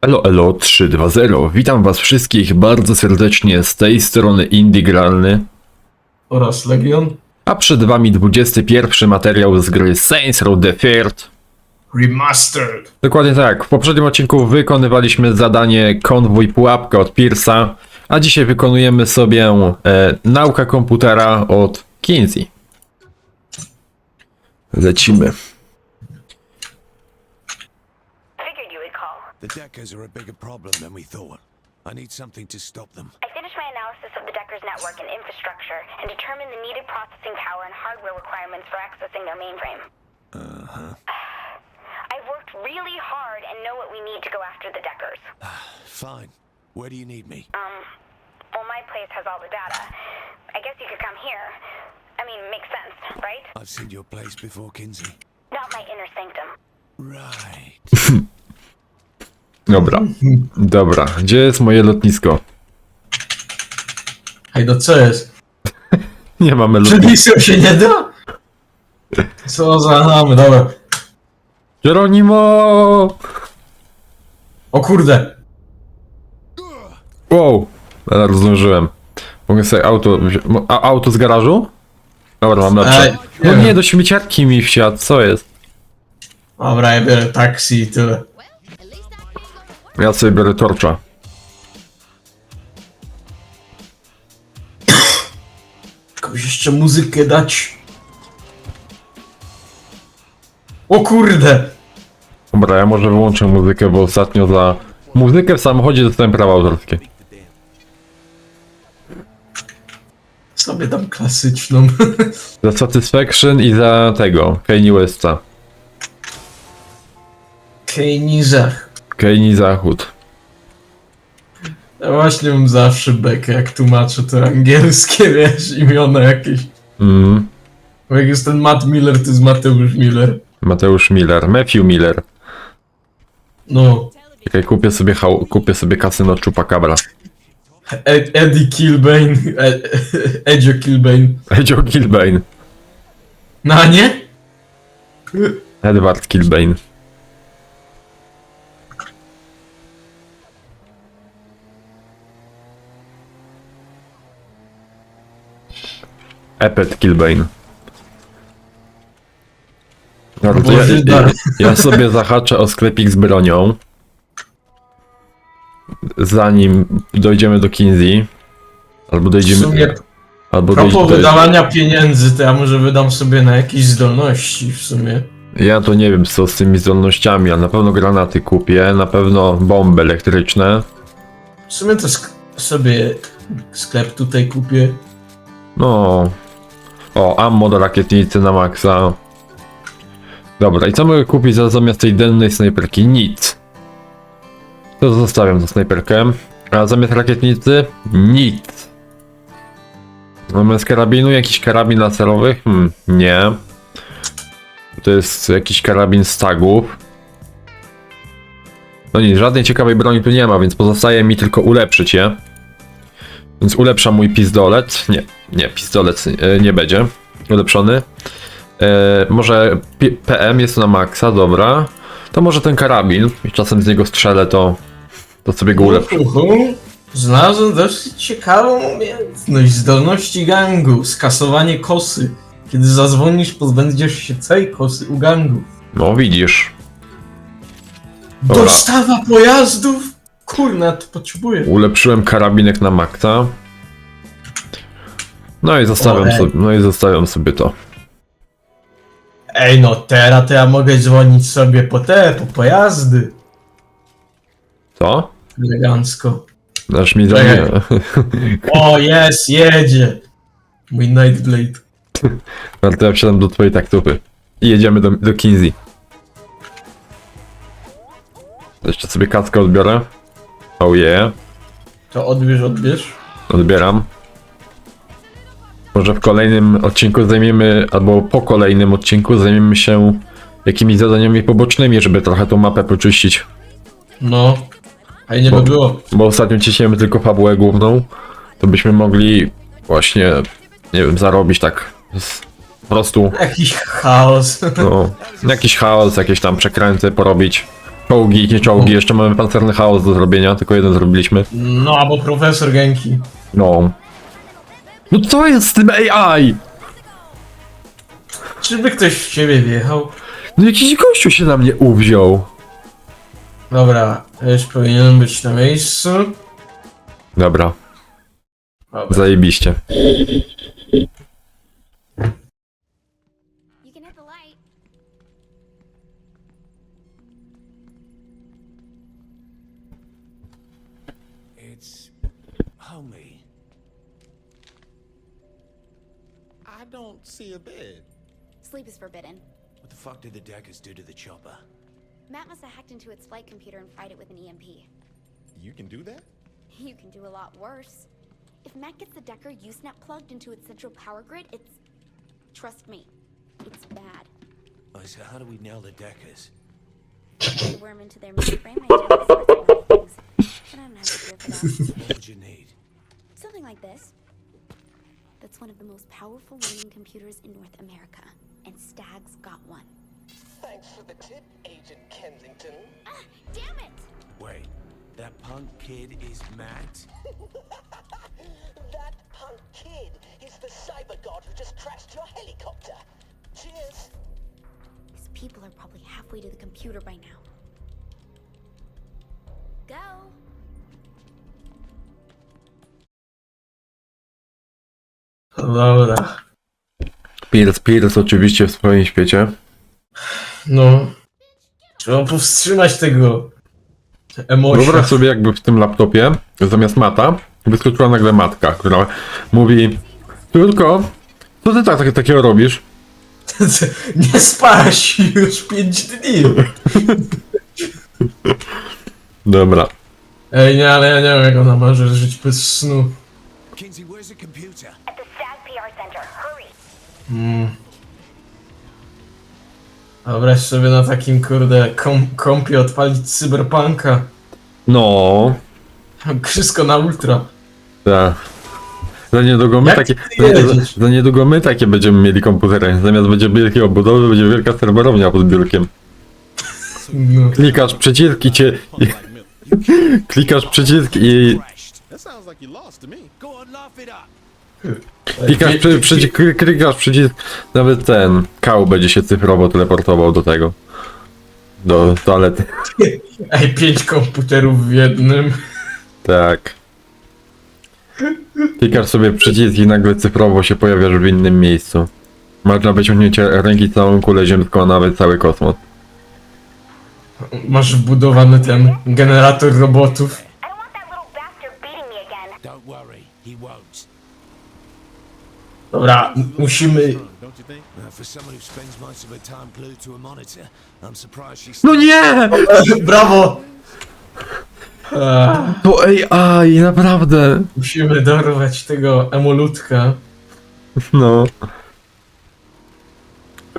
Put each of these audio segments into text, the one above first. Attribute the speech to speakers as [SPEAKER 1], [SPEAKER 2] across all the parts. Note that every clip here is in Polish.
[SPEAKER 1] Elo Elo 320. Witam was wszystkich bardzo serdecznie z tej strony Indie Gralny.
[SPEAKER 2] oraz Legion
[SPEAKER 1] A przed wami 21 materiał z gry Saints Row the Third.
[SPEAKER 2] Remastered.
[SPEAKER 1] Dokładnie tak. W poprzednim odcinku wykonywaliśmy zadanie konwój pułapka od Pierce'a, a dzisiaj wykonujemy sobie e, nauka komputera od Kinsey. Lecimy.
[SPEAKER 3] The Deckers are a bigger problem than we thought. I need something to stop them.
[SPEAKER 4] I finished my analysis of the Decker's network and infrastructure and determined the needed processing power and hardware requirements for accessing their mainframe. Uh-huh. I've worked really hard and know what we need to go after the Deckers.
[SPEAKER 3] Fine. Where do you need me?
[SPEAKER 4] Um, well, my place has all the data. I guess you could come here. I mean, makes sense, right?
[SPEAKER 3] I've seen your place before, Kinsey.
[SPEAKER 4] Not my inner sanctum.
[SPEAKER 3] Right.
[SPEAKER 1] Dobra. Dobra. Gdzie jest moje lotnisko?
[SPEAKER 2] Hej, no co jest?
[SPEAKER 1] Nie mamy lotniska.
[SPEAKER 2] Przepisem się nie da? Co za mamy, dobra.
[SPEAKER 1] Geronimo!
[SPEAKER 2] O kurde.
[SPEAKER 1] Wow, ale rozdążyłem. Mogę sobie auto wzi- mo- A auto z garażu? Dobra, mam lepsze. No
[SPEAKER 2] nie.
[SPEAKER 1] nie, do śmieciarki mi wsiadł, co jest?
[SPEAKER 2] Dobra, ja biorę taksi i tyle.
[SPEAKER 1] Ja sobie biorę torcza.
[SPEAKER 2] Komuś jeszcze muzykę dać. O kurde.
[SPEAKER 1] Dobra, ja może wyłączę muzykę, bo ostatnio za muzykę w samochodzie dostałem prawa autorskie.
[SPEAKER 2] Sobie tam klasyczną.
[SPEAKER 1] Za Satisfaction i za tego, Kanye Westa.
[SPEAKER 2] Kejnizach.
[SPEAKER 1] Kanye Zachód.
[SPEAKER 2] Ja właśnie mam zawsze bekę, jak tłumaczę to angielskie, wiesz, imiona jakieś.
[SPEAKER 1] Mm.
[SPEAKER 2] Bo jak jest ten Matt Miller, to jest Mateusz Miller.
[SPEAKER 1] Mateusz Miller, Matthew Miller.
[SPEAKER 2] No.
[SPEAKER 1] Czekaj, kupię sobie, hał- kupię sobie kasyno Chupacabra.
[SPEAKER 2] Ed Eddie Kilbane. Ed Edzio Kilbane.
[SPEAKER 1] Joe Kilbane.
[SPEAKER 2] No a nie?
[SPEAKER 1] Edward Kilbane. Epet Kilbane. Dobra, to ja, ja, ja sobie zahaczę o sklepik z bronią. Zanim dojdziemy do Kinsey. Albo
[SPEAKER 2] W
[SPEAKER 1] dojdziemy.
[SPEAKER 2] sumie
[SPEAKER 1] Albo dojdziemy.
[SPEAKER 2] wydawania pieniędzy, to ja może wydam sobie na jakieś zdolności w sumie.
[SPEAKER 1] Ja to nie wiem co z tymi zdolnościami, ale na pewno granaty kupię, na pewno bomby elektryczne.
[SPEAKER 2] W sumie to sk- sobie sklep tutaj kupię.
[SPEAKER 1] No. O, ammo do rakietnicy na maksa. Dobra, i co mogę kupić za, zamiast tej dennej snajperki? Nic. To zostawiam za snajperkę. A zamiast rakietnicy? Nic. Zamiast karabinu jakiś karabin laserowy? Hmm, nie. To jest jakiś karabin z tagów. No nic, żadnej ciekawej broni tu nie ma, więc pozostaje mi tylko ulepszyć je. Więc ulepszam mój pistolet. Nie, nie, pistolet e, nie będzie ulepszony. E, może P- PM jest na maksa, dobra. To może ten karabin. I czasem z niego strzelę, to, to sobie go ulepszę.
[SPEAKER 2] Uhu. Znalazłem dosyć ciekawą umiejętność zdolności gangu. Skasowanie kosy. Kiedy zadzwonisz, pozbędziesz się całej kosy u gangu.
[SPEAKER 1] No widzisz. Dobra.
[SPEAKER 2] Dostawa pojazdów? Kurna, to potrzebuję.
[SPEAKER 1] Ulepszyłem karabinek na maksa. No i zostawiam
[SPEAKER 2] Ojej.
[SPEAKER 1] sobie, no i zostawiam sobie to.
[SPEAKER 2] Ej no, teraz to ja mogę dzwonić sobie po te, po pojazdy.
[SPEAKER 1] Co?
[SPEAKER 2] Elegancko.
[SPEAKER 1] Dasz mi
[SPEAKER 2] Czekaj. O, jest, jedzie. Mój Nightblade.
[SPEAKER 1] Ale to ja wsiadam do twojej taktupy. I jedziemy do, do Kinsey. Jeszcze sobie kaskę odbiorę. Oh yeah.
[SPEAKER 2] To odbierz, odbierz.
[SPEAKER 1] Odbieram. Może w kolejnym odcinku zajmiemy, albo po kolejnym odcinku zajmiemy się jakimiś zadaniami pobocznymi, żeby trochę tą mapę poczyścić.
[SPEAKER 2] No. Fajnie
[SPEAKER 1] Bo-
[SPEAKER 2] by było.
[SPEAKER 1] Bo ostatnio ciśniemy tylko fabułę główną, to byśmy mogli właśnie, nie wiem, zarobić tak z, po prostu,
[SPEAKER 2] Jakiś chaos.
[SPEAKER 1] no, jakiś chaos, jakieś tam przekręty porobić. Czołgi, nie czołgi, jeszcze mamy pancerny chaos do zrobienia, tylko jeden zrobiliśmy.
[SPEAKER 2] No, albo profesor Genki.
[SPEAKER 1] No. No co jest z tym AI?
[SPEAKER 2] Czyżby ktoś w ciebie wjechał?
[SPEAKER 1] No jakiś gościu się na mnie uwziął.
[SPEAKER 2] Dobra, już powinienem być na miejscu.
[SPEAKER 1] Dobra,
[SPEAKER 2] Dobra.
[SPEAKER 1] zajebiście.
[SPEAKER 5] Don't see a bed.
[SPEAKER 4] Sleep is forbidden.
[SPEAKER 3] What the fuck did the Deckers do to the chopper?
[SPEAKER 4] Matt must have hacked into its flight computer and fried it with an EMP.
[SPEAKER 5] You can do that?
[SPEAKER 4] You can do a lot worse. If Matt gets the Decker Usenet plugged into its central power grid, it's. Trust me, it's bad.
[SPEAKER 3] I said, how do we nail the Deckers?
[SPEAKER 4] Worm into their mainframe, I do all sorts of things. But I don't have the gear for that.
[SPEAKER 3] What would you need?
[SPEAKER 4] Something like this. That's one of the most powerful mining computers in North America, and Stag's got one.
[SPEAKER 6] Thanks for the tip, Agent Kensington.
[SPEAKER 4] Ah, damn it!
[SPEAKER 3] Wait, that punk kid is Matt?
[SPEAKER 6] That punk kid is the cyber god who just crashed your helicopter. Cheers.
[SPEAKER 4] These people are probably halfway to the computer by now. Go!
[SPEAKER 2] Dobra.
[SPEAKER 1] Pierce, Pierce oczywiście w swoim świecie.
[SPEAKER 2] No. Trzeba powstrzymać tego. Emocja.
[SPEAKER 1] Wyobraź sobie jakby w tym laptopie zamiast mata wyskoczyła nagle matka, która mówi Tylko, co ty tak, tak takiego robisz?
[SPEAKER 2] Nie spałaś już 5 dni.
[SPEAKER 1] Dobra.
[SPEAKER 2] Ej, nie, ale ja nie wiem jak ona może żyć bez snu.
[SPEAKER 3] Kinsey, where's the computer?
[SPEAKER 2] Wyobraź sobie na takim kurde kom kompie odpalić cyberpunka.
[SPEAKER 1] No,
[SPEAKER 2] Wszystko na ultra.
[SPEAKER 1] tak. Za niedługo my
[SPEAKER 2] Jak
[SPEAKER 1] takie,
[SPEAKER 2] ty
[SPEAKER 1] za,
[SPEAKER 2] jedziesz?
[SPEAKER 1] za, za niedługo my takie będziemy mieli komputery. Zamiast będzie wielkiej obudowy, będzie wielka serwerownia pod biurkiem.
[SPEAKER 2] No.
[SPEAKER 1] Klikasz przycisk i cię... I, klikasz przycisk i...
[SPEAKER 3] Crashed.
[SPEAKER 5] That sounds like you lost to me.
[SPEAKER 3] Go on, laugh it up.
[SPEAKER 1] Klikasz, przy, przycisk, klikasz przycisk, nawet ten kał będzie się cyfrowo teleportował do tego. Do toalety.
[SPEAKER 2] Ej, pięć komputerów w jednym.
[SPEAKER 1] Tak. Klikasz sobie przycisk i nagle cyfrowo się pojawiasz w innym miejscu. Masz na wyciągnięcie ręki całą kulę ziemską, a nawet cały kosmos.
[SPEAKER 2] Masz wbudowany ten generator robotów.
[SPEAKER 4] Don't
[SPEAKER 3] worry, he won't.
[SPEAKER 2] Dobra, musimy...
[SPEAKER 1] No nie!
[SPEAKER 2] Brawo! Eee,
[SPEAKER 1] To AI, naprawdę!
[SPEAKER 2] musimy dorwać tego emolutka.
[SPEAKER 1] No.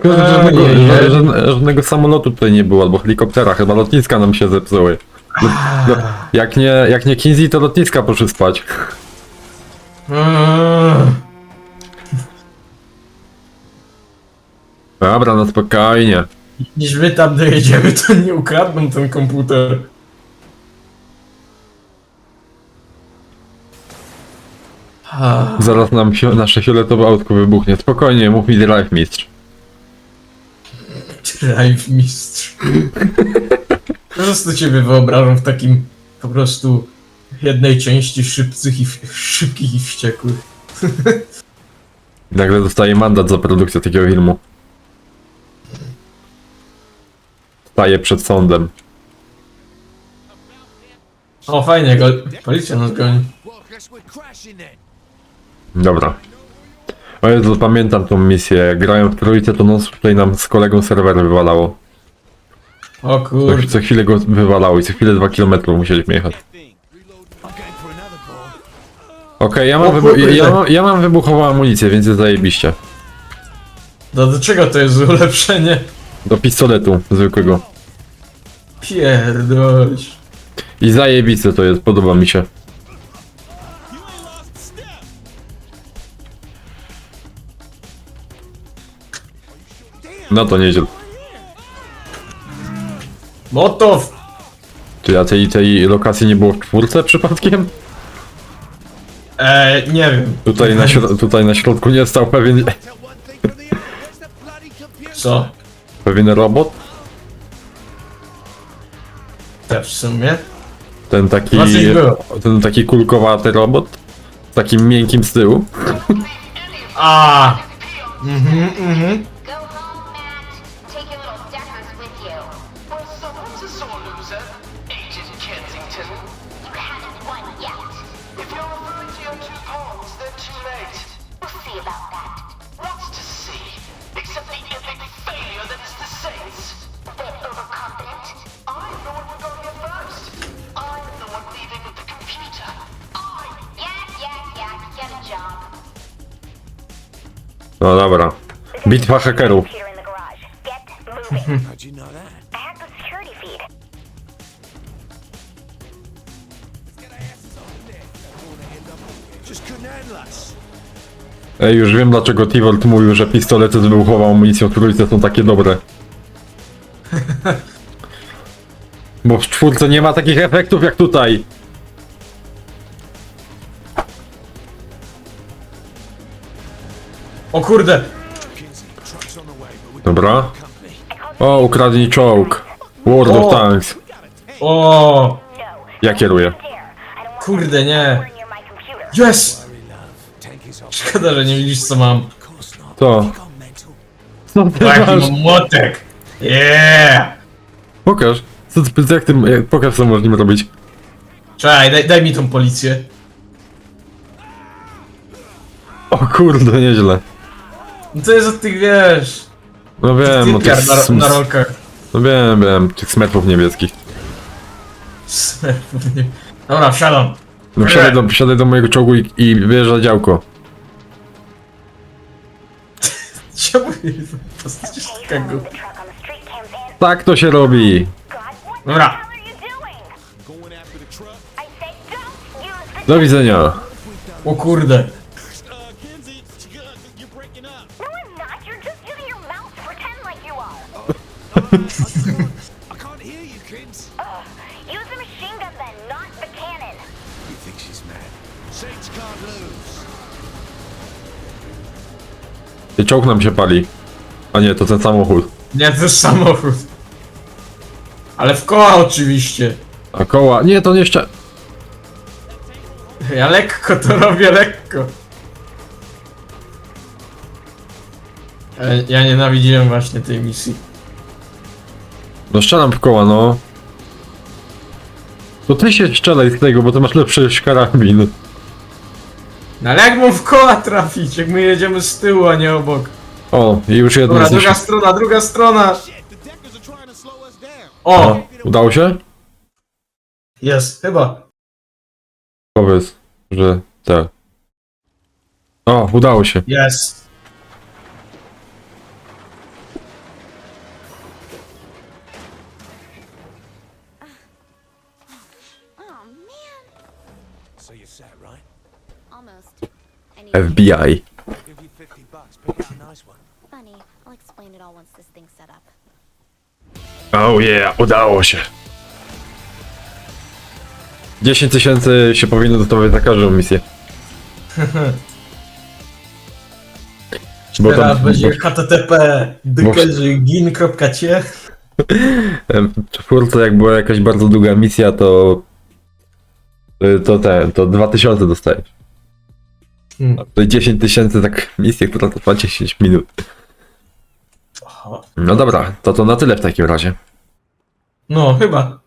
[SPEAKER 1] Że Żadnego, ża- żadne- żadnego samolotu tutaj nie było, albo helikoptera, chyba lotniska nam się zepsuły. No, jak nie, jak nie Kinsey, to lotniska poszły spać.
[SPEAKER 2] Eee,
[SPEAKER 1] spokojnie.
[SPEAKER 2] Niż my tam dojedziemy, to nie ukradną ten komputer. Ah,
[SPEAKER 1] Zaraz nam fio- nasze fioletowe autko wybuchnie. Spokojnie, mów mi drive mistrz.
[SPEAKER 2] Drive mistrz. Po prostu ciebie wyobrażam w takim po prostu jednej części szybcych i w- szybkich i wściekłych.
[SPEAKER 1] Nagle dostaje mandat za produkcję takiego filmu. Staje przed sądem.
[SPEAKER 2] O fajnie, go, policja nas goni.
[SPEAKER 1] Dobra. O Jezu, pamiętam tą misję. Grałem w trójce, to non tutaj nam z kolegą serwer wywalało.
[SPEAKER 2] O
[SPEAKER 1] Co,
[SPEAKER 2] kurde.
[SPEAKER 1] co chwilę go wywalało i co chwilę 2 km musieliśmy jechać. Okej, ja,
[SPEAKER 2] O
[SPEAKER 1] mam wybu-
[SPEAKER 2] kurde.
[SPEAKER 1] ja, mam, ja mam wybuchową amunicję, więc jest zajebiście.
[SPEAKER 2] Do, do czego to jest ulepszenie?
[SPEAKER 1] Do pistoletu zwykłego.
[SPEAKER 2] Pierdolisz.
[SPEAKER 1] I zajebiste to jest, podoba mi się. No to nieźle.
[SPEAKER 2] Motow!
[SPEAKER 1] Czy a tej, tej lokacji nie było w czwórce przypadkiem?
[SPEAKER 2] Eee, nie wiem.
[SPEAKER 1] Tutaj na, śro- tutaj na środku nie stał pewien?
[SPEAKER 2] Co?
[SPEAKER 1] Pewien robot?
[SPEAKER 2] Też w sumie.
[SPEAKER 1] Ten taki,
[SPEAKER 2] Was ich było.
[SPEAKER 1] ten taki kulkowaty robot? Z takim miękkim z tyłu?
[SPEAKER 2] A. Mhm, mhm.
[SPEAKER 1] No dobra. Bitwa hakerów.
[SPEAKER 4] Computer in the garage. Get moving.
[SPEAKER 3] How'd you know that?
[SPEAKER 4] I hacked the security feed.
[SPEAKER 3] Just couldn't handle us.
[SPEAKER 1] Ej, już wiem dlaczego Tivolt mówił, że pistolety z wybuchową amunicją w trójce są takie dobre. Bo w czwórce nie ma takich efektów jak tutaj.
[SPEAKER 2] O kurde.
[SPEAKER 1] Dobra. O, ukradnij czołg. World
[SPEAKER 2] O.
[SPEAKER 1] of Tanks.
[SPEAKER 2] O.
[SPEAKER 4] No.
[SPEAKER 1] Ja kieruję.
[SPEAKER 2] Kurde, nie. Yes! Szkoda, że nie widzisz co mam.
[SPEAKER 1] To. Co ty
[SPEAKER 2] Jaki
[SPEAKER 1] masz?
[SPEAKER 2] mam młotek. Yeah!
[SPEAKER 1] Pokaż. Co ty, jak ty, jak, pokaż co możemy robić.
[SPEAKER 2] Czekaj, daj, daj mi tą policję.
[SPEAKER 1] O kurde, nieźle.
[SPEAKER 2] No to jest od tych, wiesz...
[SPEAKER 1] No wiem, o tych,
[SPEAKER 2] na,
[SPEAKER 1] sm-
[SPEAKER 2] na rolkach.
[SPEAKER 1] no wiem, wiem, tych smerfów niebieskich.
[SPEAKER 2] Smerfów, nie- Dobra, wsiadam.
[SPEAKER 1] No wsiadaj do, wsiadaj do mojego czołgu i, i wjeżdża działko.
[SPEAKER 2] Czemu jest takiego?
[SPEAKER 4] in.
[SPEAKER 1] Tak to się robi.
[SPEAKER 2] Dobra.
[SPEAKER 1] Do widzenia.
[SPEAKER 2] O kurde.
[SPEAKER 3] I can't hear you, kids.
[SPEAKER 4] Ugh. Use the machine gun then, not the cannon.
[SPEAKER 3] You think she's mad? Saints can't lose.
[SPEAKER 1] I Czołg nam się pali. A nie, to ten samochód.
[SPEAKER 2] Nie, to jest samochód. Ale w koła oczywiście.
[SPEAKER 1] A koła... Nie, to nie ścian...
[SPEAKER 2] Ja lekko to robię, lekko. E, Ja nienawidziłem właśnie tej misji.
[SPEAKER 1] No strzelam w koła, no. To ty się strzelaj z tego, bo ty masz lepszy karabin.
[SPEAKER 2] No ale jak mam w koła trafić, jak my jedziemy z tyłu, a nie obok?
[SPEAKER 1] O, i już jedno
[SPEAKER 2] Dobra,
[SPEAKER 1] z nich...
[SPEAKER 2] druga strona, druga strona! O,
[SPEAKER 1] udało się?
[SPEAKER 2] Jest, chyba.
[SPEAKER 1] Powiedz, że tak. O, udało się.
[SPEAKER 2] Jest.
[SPEAKER 4] Almost.
[SPEAKER 1] FBI.
[SPEAKER 3] I'll give you 50 bucks. Pick out a nice one.
[SPEAKER 4] Funny. I'll explain it all once this thing's set up.
[SPEAKER 1] Oh yeah, udało się. 10 tysięcy się powinno dostawać za każdą misję. Bo
[SPEAKER 2] Teraz
[SPEAKER 1] tam,
[SPEAKER 2] będzie http gin.cie
[SPEAKER 1] em, w czwórce jak była jakaś bardzo długa misja, to y, to ten, to 2000 dostajesz.
[SPEAKER 2] Hmm.
[SPEAKER 1] Tutaj 10 tysięcy tak misję, która trwa 10 minut.
[SPEAKER 2] Aha.
[SPEAKER 1] No dobra, to to na tyle w takim razie.
[SPEAKER 2] No, chyba.